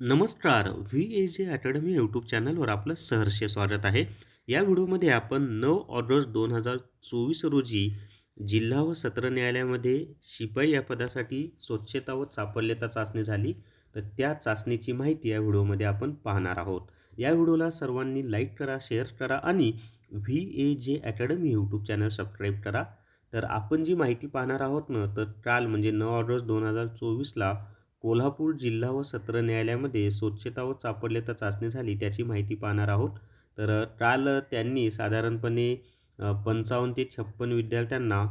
नमस्कार V A जे academy YouTube चॅनलवर आपलं सहर्ष स्वागत आहे. या व्हिडिओमध्ये आपण नऊ ऑगस्ट दोन हजार चोवीस रोजी जिल्हा व सत्र न्यायालयामध्ये शिपाई या पदासाठी स्वच्छता व चापल्यता चाचणी झाली. तर त्या चाचणीची माहिती या व्हिडिओमध्ये आपण पाहणार आहोत. या व्हिडिओला सर्वांनी लाईक करा शेअर करा आणि व्ही ए जे अकॅडमी यूट्यूब चॅनल सबस्क्राईब करा. तर आपण जी माहिती पाहणार आहोत ना तर काल म्हणजे नऊ ऑगस्ट दोन हजार चोवीसला कोल्हापूर जिल्हा व सत्र न्यायालयामध्ये स्वच्छता व चापडल्याचा चाचणी झाली त्याची माहिती पाहणार आहोत. तर काल त्यांनी साधारणपणे पंचावन्न ते छप्पन विद्यार्थ्यांना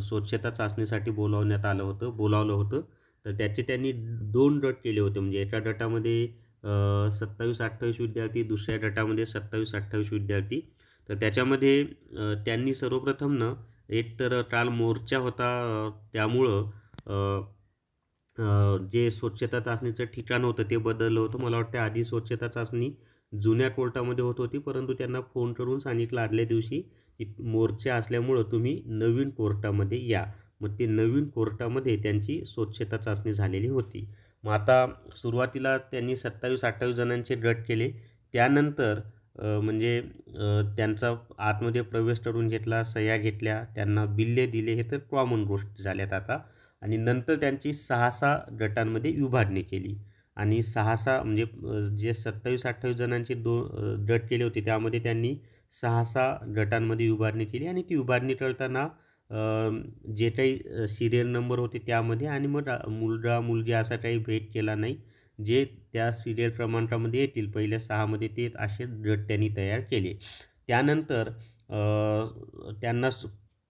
स्वच्छता चाचणीसाठी बोलावण्यात आलं होतं बोलावलं होतं. तर त्याचे त्यांनी दोन गट केले होते. म्हणजे एका गटामध्ये सत्तावीस अठ्ठावीस विद्यार्थी दुसऱ्या गटामध्ये सत्तावीस अठ्ठावीस विद्यार्थी. तर त्याच्यामध्ये त्यांनी सर्वप्रथम एक तर काल मोर्चा होता त्यामुळं जे स्वच्छता चाचणीचं ठिकाण होतं ते बदललं होतं. मला वाटतं आधी स्वच्छता चाचणी जुन्या कोर्टामध्ये होत होती परंतु त्यांना फोन करून सांगितलं आदल्या दिवशी की मोर्चा असल्यामुळं तुम्ही नवीन कोर्टामध्ये या. मग ते नवीन कोर्टामध्ये त्यांची स्वच्छता चाचणी झालेली होती. मग आता सुरुवातीला त्यांनी सत्तावीस अठ्ठावीस जणांचे गट केले. त्यानंतर म्हणजे त्यांचा आतमध्ये प्रवेश करून घेतला सह्या घेतल्या त्यांना बिल्ले दिले हे तर कॉमन गोष्ट झाल्यात आता. आणि नंतर त्यांची सहा सहा गटांमध्ये विभागणी केली. आणि सहा सहा म्हणजे जे सत्तावीस अठ्ठावीस जणांचे दो गट केले होते त्यामध्ये त्यांनी सहा सहा गटांमध्ये विभागणी केली. आणि ती विभागणी करताना जे काही सिरियल नंबर होते त्यामध्ये आणि मग मुलगा मुलगी असा काही भेद केला नाही. जे त्या सिरियल क्रमांकामध्ये येतील पहिल्या सहामध्ये ते असे गट त्यांनी तयार केले. त्यानंतर त्यांना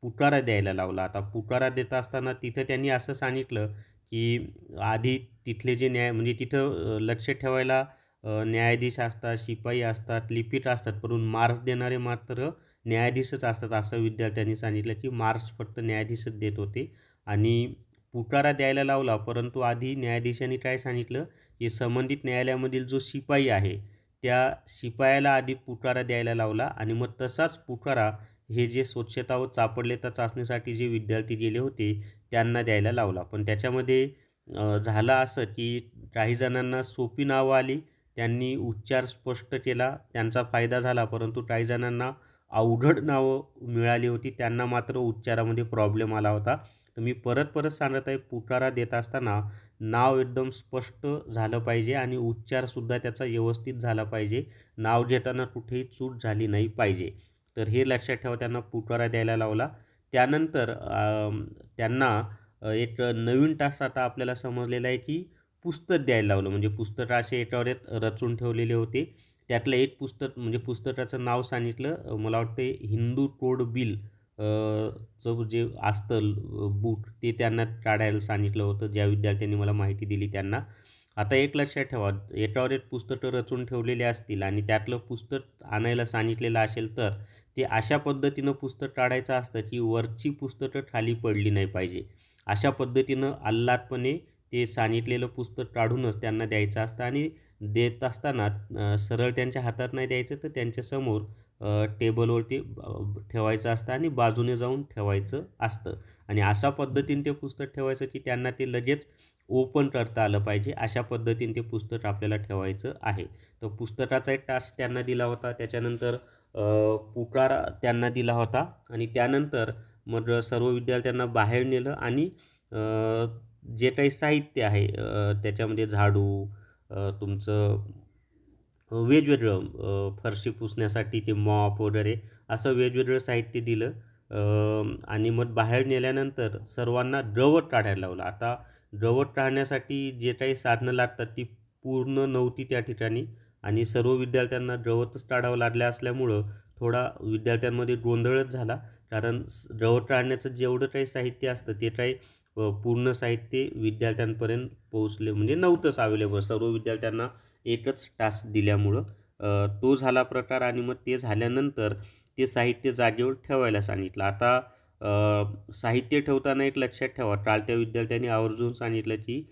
पुकारा द्यायला लावला. आता पुकारा देत असताना तिथं त्यांनी असं सांगितलं की आधी तिथले जे न्याय म्हणजे तिथं लक्ष ठेवायला न्यायाधीश असतात शिपाई असतात लिपिट असतात परंतु मार्क्स देणारे मात्र न्यायाधीशच असतात असं विद्यार्थ्यांनी सांगितलं की मार्क्स फक्त न्यायाधीशच देत होते आणि पुकारा द्यायला लावला. परंतु आधी न्यायाधीशांनी काय सांगितलं की संबंधित न्यायालयामधील जो शिपाई आहे त्या शिपायाला आधी पुकारा द्यायला लावला आणि मग तसाच पुकारा हे जे स्वच्छता व चापडलेता चाचणीसाठी जे विद्यार्थी गेले होते त्यांना द्यायला लावला. पण त्याच्यामध्ये झालं असं की काही जणांना सोपी नावं आली त्यांनी उच्चार स्पष्ट केला त्यांचा फायदा झाला. परंतु काही जणांना अवघड नावं मिळाली होती त्यांना मात्र उच्चारामध्ये प्रॉब्लेम आला होता. तर मी परत परत सांगत आहे पुकारा देत असताना नाव एकदम स्पष्ट झालं पाहिजे आणि उच्चारसुद्धा त्याचा व्यवस्थित झाला पाहिजे. नाव घेताना कुठेही चूक झाली नाही पाहिजे. तर हे लक्षात ठेवा त्यांना पुटवारा द्यायला लावला. त्यानंतर त्यांना एक नवीन टास्क आता आपल्याला समजलेला आहे की पुस्तक द्यायला लावलं. म्हणजे पुस्तक असे याच्यावर रचून ठेवलेले होते. त्यातलं एक पुस्तक म्हणजे पुस्तकाचं नाव सांगितलं. मला वाटते हिंदू कोड बिल चं जे असतं बुक ते त्यांना काढायला सांगितलं होतं. ज्या विद्यार्थ्यांनी मला माहिती दिली त्यांना. आता एक लक्षात ठेवा याच्यावर एक पुस्तकं रचून ठेवलेले असतील आणि त्यातलं पुस्तक आणायला सांगितलेलं असेल तर ते अशा पद्धतीनं पुस्तक काढायचं असतं की वरची पुस्तकं खाली पडली नाही पाहिजे. अशा पद्धतीनं आल्हादपणे ते सांगितलेलं पुस्तक काढूनच त्यांना द्यायचं असतं आणि देत असताना सरळ त्यांच्या हातात नाही द्यायचं तर त्यांच्यासमोर टेबलवरती ठेवायचं असतं आणि बाजूने जाऊन ठेवायचं असतं. आणि अशा पद्धतीने ते पुस्तक ठेवायचं की त्यांना ते लगेच ओपन करता आलं पाहिजे. अशा पद्धतीने ते पुस्तक आपल्याला ठेवायचं आहे. तर पुस्तकाचा एक टास्क त्यांना दिला होता. त्याच्यानंतर पुकार त्यांना दिला होता. आणि त्यानंतर मग सर्व विद्यार्थ्यांना बाहेर नेलं आणि जे काही साहित्य आहे त्याच्यामध्ये झाडू तुमचं वेगवेगळं फरशी पुसण्यासाठी ते मॉप वगैरे असं वेगवेगळं साहित्य दिलं. आणि मग बाहेर नेल्यानंतर सर्वांना गवत काढायला लावलं. आता गवत काढण्यासाठी जे काही साधनं लागतात ती पूर्ण नव्हती त्या ठिकाणी. आणि सर्व विद्यार्थ्यांना गवतच टाळावं लागलं असल्यामुळं थोडा विद्यार्थ्यांमध्ये गोंधळच झाला. कारण गवत टाळण्याचं जेवढं काही साहित्य असतं ते काही पूर्ण साहित्य विद्यार्थ्यांपर्यंत पोहोचले म्हणजे नव्हतंच अवेलेबल सर्व विद्यार्थ्यांना एकच टास्क दिल्यामुळं तो झाला प्रकार आणि मग ते झाल्यानंतर ते साहित्य जागेवर ठेवायला सांगितलं. आता साहित्य ठेवताना एक लक्षात ठेवा. काल त्या विद्यार्थ्यांनी आवर्जून सांगितलं की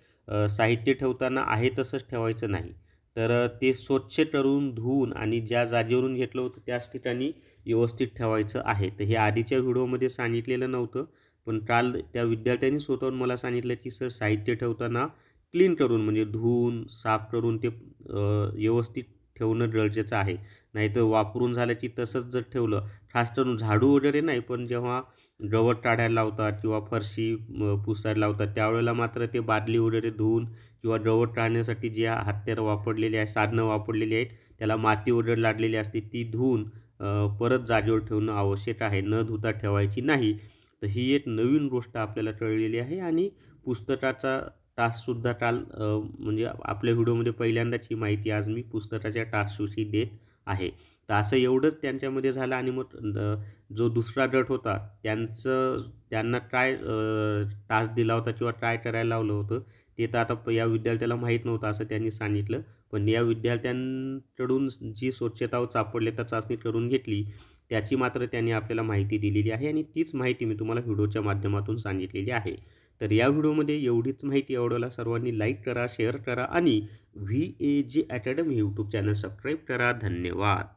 साहित्य ठेवताना आहे तसंच ठेवायचं नाही. तर ते स्वच्छ करून धुवून आणि ज्या जागेवरून घेतलं होतं त्याच ठिकाणी व्यवस्थित ठेवायचं आहे. तर हे आधीच्या व्हिडिओमध्ये सांगितलेलं नव्हतं पण काल त्या विद्यार्थ्यांनी स्वतःहून मला सांगितलं की सर साहित्य ठेवताना क्लीन करून म्हणजे धुवून साफ करून ते व्यवस्थित ठेवणं गरजेचं आहे. नाहीतर वापरून झाल्याची तसंच जर ठेवलं खास करून झाडू वगैरे नाही पण जेव्हा गवत काढायला लावतात किंवा फरशी पुसायला लावतात त्यावेळेला मात्र ते बादली वगैरे धुवून किंवा गवत काढण्यासाठी जी हत्यारं वापरलेली आहे साधनं वापरलेली आहेत त्याला माती वगैरे लागलेली असते ती धुवून परत जागेवर ठेवणं आवश्यक आहे. न धुता ठेवायची नाही. तर ही एक नवीन गोष्ट आपल्याला कळलेली आहे आणि पुस्तकाचा टास्कसुद्धा काल म्हणजे आपल्या व्हिडिओमध्ये पहिल्यांदाची माहिती आज मी पुस्तकाच्या टास्कविषयी देत आहे. तर असं एवढंच त्यांच्यामध्ये झालं आणि मग जो दुसरा गट होता त्यांचं त्यांना काय टास्क दिला होता किंवा काय करायला लावलं होतं ते तर आता प- या विद्यार्थ्याला माहीत नव्हतं असं त्यांनी सांगितलं. पण या विद्यार्थ्यांकडून जी स्वच्छता व सापडले तर चाचणी करून घेतली त्याची मात्र त्यांनी आपल्याला माहिती दिलेली आहे आणि तीच माहिती मी तुम्हाला व्हिडिओच्या माध्यमातून सांगितलेली आहे. तर या व्हिडिओमध्ये एवढीच माहिती आवडला सर्वांनी लाईक करा शेअर करा आणि V A G academy YouTube channel subscribe करा. धन्यवाद.